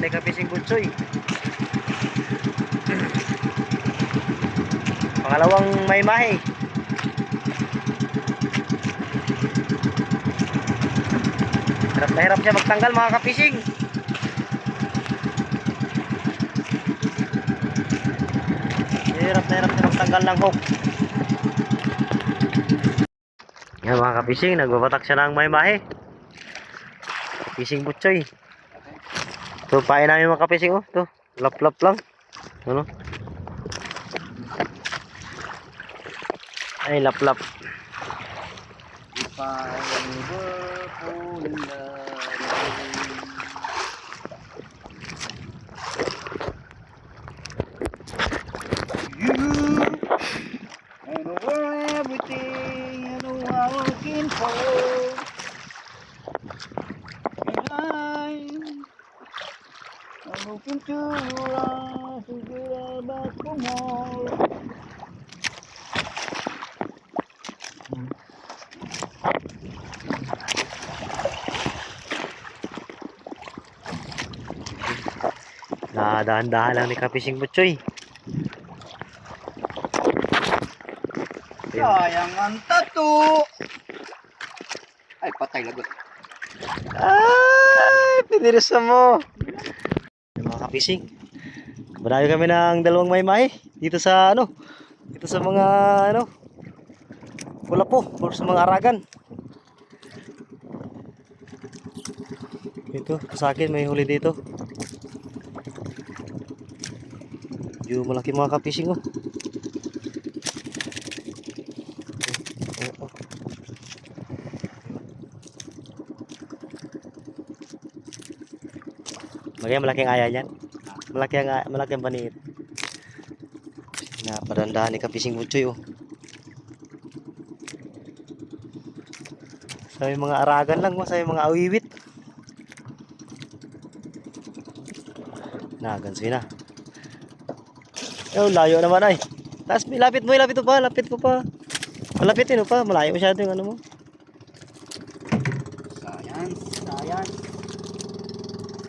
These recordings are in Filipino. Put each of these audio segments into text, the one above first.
Ni kapising butsoy. Pangalawang may mahi. Hirap na hirap siya magtanggal mga kapising. Hirap na hirap siya magtanggal ng hook. Yan mga kapising, nagbabatak siya ng may mahi. Kapising butsoy. Ito, pain namin mga kapising oh. Ito, lap-lap lang. Ano? Ay, lap-lap. If I were fall in I'm looking to run to get back for more Na dahan-dahan lang ni kapising. Ayun. Sayang ang tato. Ay, patay lagot. Ay, pinirisa mo. Kapising. Marami kami ng dalawang maymay dito sa ano, dito sa mga ano, pula po, or sa mga aragan. Ito, sa akin may huli dito. Yung malaki mga kapising oh. Magaya malaking aya niyan. Malaki ang a- malaki ang baniit. Na padandahan ni kapising butchoy oh. Sa may mga aragan lang mo, sa may mga awiwit. Na, gansoy na. Oh, layo naman ay. Tapos lapit mo, lapit mo pa, lapit mo pa. Malapitin mo pa, malayo masyado yung ano mo.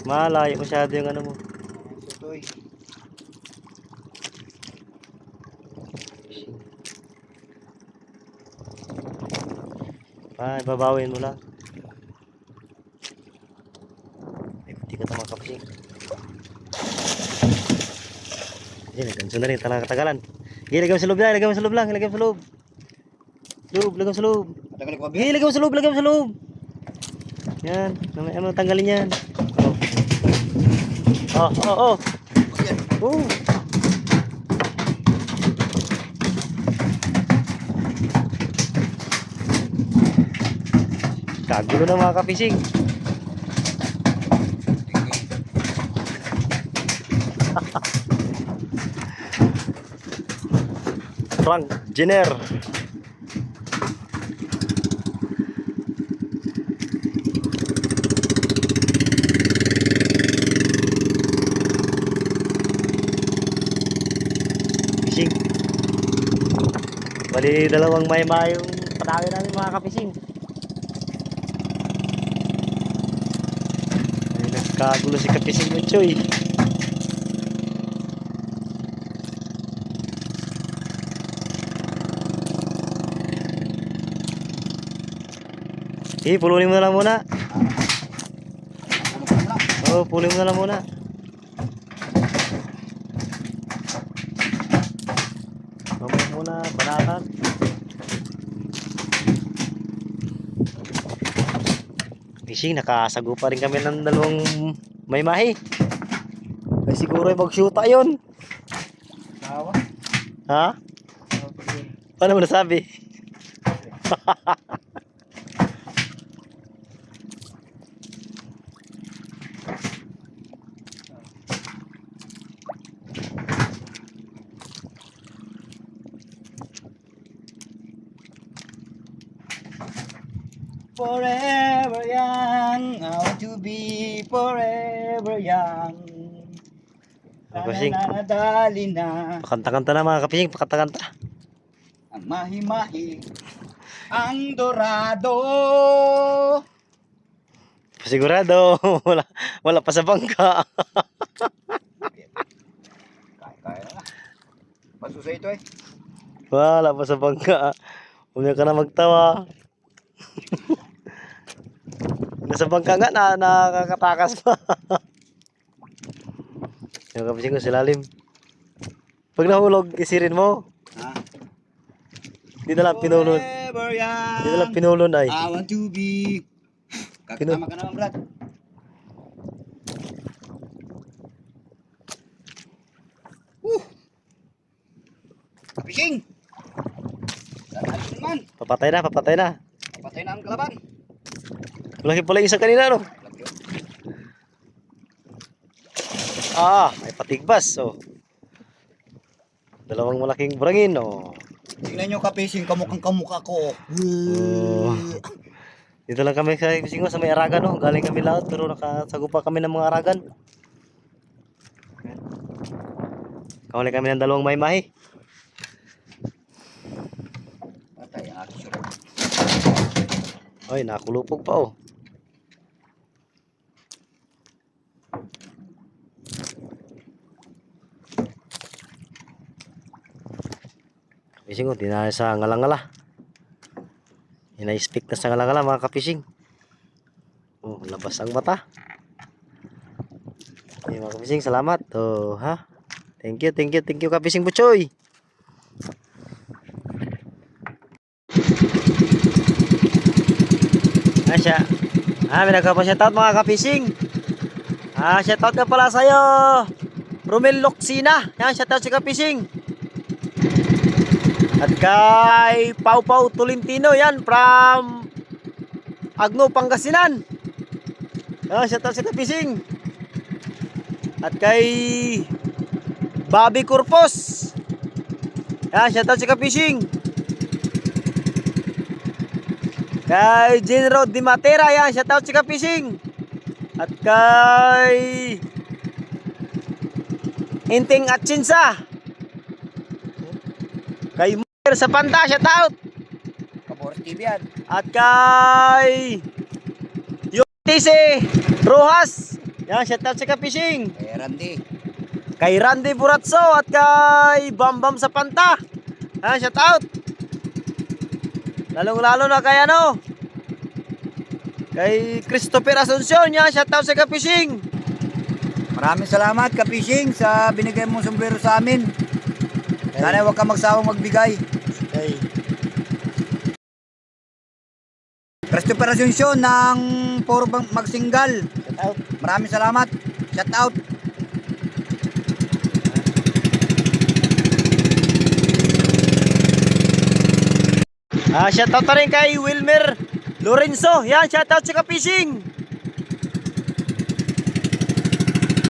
Malayo masyado yung ano mo. Pa, babawin mo lang. Ay, hindi ka tama kapsing. Yan, ganso na rin, talaga katagalan. Sige, lagay mo sa loob lang, lagay mo sa loob lang, lagay mo sa loob. Loob, lagay mo sa loob. Sige, lagay mo sa loob, lagay mo sa loob. Yan, ano, tanggalin yan. Oh, oh, oh. oh. Kagulo na mga kapising. Frank Jenner. Bali dalawang may yung patawi namin mga kapising. Ay, nagkagulo si kapising mo, Choy. Eh, pulunin mo na lang muna. Oo, oh, pulunin mo na lang muna. Mamaya muna, banatan. Fishing, nakasago pa rin kami ng dalawang may mahi. Ay, siguro ay mag-shoota yun. Ha? Paano mo nasabi? Forever young, I want to be forever young. Ano ba, Sing? Nananadali na Pakanta-kanta na mga kapising, pakanta-kanta. ang mahi-mahi, ang dorado. Sigurado, wala, wala pa sa bangka. Kaya, kaya na nga. Masusay ito eh. Wala pa sa bangka. Huwag ka na magtawa. Nasa bangka nga, na, nakakatakas pa. Yung kapising ko sa lalim. Pag nahulog, isirin mo. Ha? Di na lang pinulon. Forever young. Di na lang pinulon ay. I want to be. Kakatama ka naman, Brad. Woo! Naman. Papatay na, papatay na. Patay na ang kalaban. Laki pala yung isa kanina, no? Ah, may patigbas, oh. Dalawang malaking burangin, oh. Tingnan nyo ka-fishing, kamukhang kamukha ko. Oh. Dito lang kami sa fishing sa may aragan, no? Galing kami laot, pero nakasagupa kami ng mga aragan. Kahuli kami ng dalawang maymahi. Patay ang aking sulat. Ay, nakulupog pa, oh. Fishing ko, di na sa ngalangala. Ina-speak na sa ngalangala mga kapising. Oh, labas ang mata. Okay, mga kapising, salamat. Oh, ha? Thank you, thank you, thank you kapising Buchoy. Ah, siya. Ah, may nagkapa-shoutout mga kapising. Ah, shoutout ka pala sa'yo. Romel Loxina. Yan, shoutout si kapising. At kay Pau Pau Tolentino yan from Agno, Pangasinan. Ah, shoutout si kapising. At kay Bobby Corpus. Yan, shoutout si kapising. Kay General Di Matera yan, shoutout si Kapising. At kay Inting Atsinsa. Kay Mer sa Panta, shoutout. Kabores TV yan. At kay Yutise Rojas. Yan, shoutout si Kapising. Eh, Randy. Kay Randy Buratso at kay Bambam sa Panta. Yan, shoutout. Lalong lalo na kay ano? Kay Christopher Asuncion, yan, shoutout sa Kapising. Maraming salamat ka-fishing sa binigay mong sombrero sa amin. Sana huwag ka magsawang magbigay. Kay Christopher Asuncion ng Puro Magsingal. shoutout. Maraming salamat. Shout Ah, shoutout na rin kay Wilmer Lorenzo. Yan, shoutout sa Kapising.